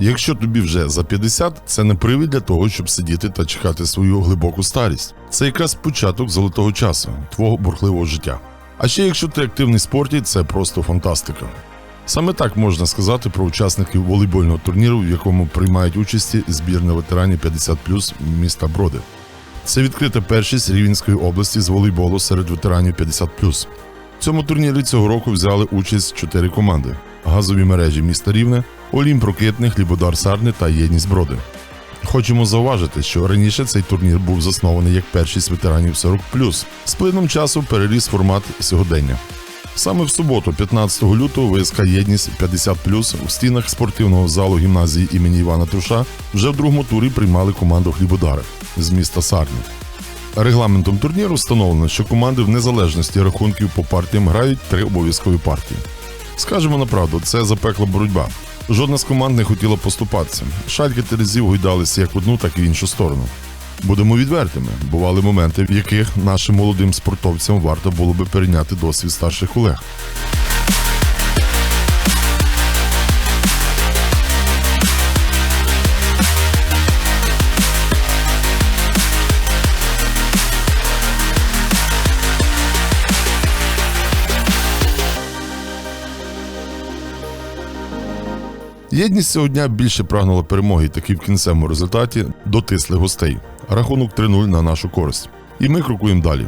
Якщо тобі вже за 50, це не привід для того, щоб сидіти та чекати свою глибоку старість. Це якраз початок золотого часу, твого бурхливого життя. А ще якщо ти активний спорті, це просто фантастика. Саме так можна сказати про учасників волейбольного турніру, в якому приймають участі збірна ветеранів 50 міста Броди. Це відкрита першість Рівненської області з волейболу серед ветеранів 50 В цьому турнірі цього року взяли участь чотири команди: газові мережі міста Рівне, Олімп Рокитний, Хлібодар Сарни та Єдність Броди. Хочемо зауважити, що раніше цей турнір був заснований як першість ветеранів 40 з плином часу переріс формат сьогодення. Саме в суботу, 15 лютого, ВСК Єдність 50 в стінах спортивного залу гімназії імені Івана Туша вже в другому турі приймали команду Хлібодара з міста Сарни. Регламентом турніру встановлено, що команди в незалежності рахунків по партіям грають три обов'язкові партії. Скажемо на правду, це запекла боротьба. Жодна з команд не хотіла поступатися. Шальки Терезів гойдалися як в одну, так і в іншу сторону. Будемо відвертими. Бували моменти, в яких нашим молодим спортовцям варто було би перейняти досвід старших колег. Єдність цього дня більше прагнула перемоги, і таки в кінцевому результаті дотисли гостей. Рахунок 3-0 на нашу користь. І ми крокуємо далі.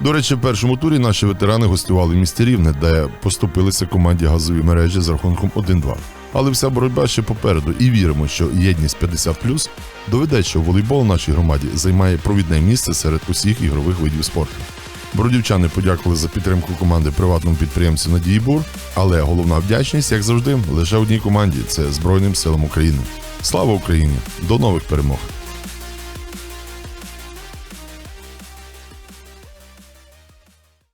До речі, в першому турі наші ветерани гостювали в місті Рівне, де поступилися команді газові мережі з рахунком 1-2. Але вся боротьба ще попереду, і віримо, що єдність 50 доведе, що волейбол в нашій громаді займає провідне місце серед усіх ігрових видів спорту. Бродівчани подякували за підтримку команди приватному підприємцю Надії Бур, але головна вдячність, як завжди, лише одній команді це Збройним силам України. Слава Україні! До нових перемог!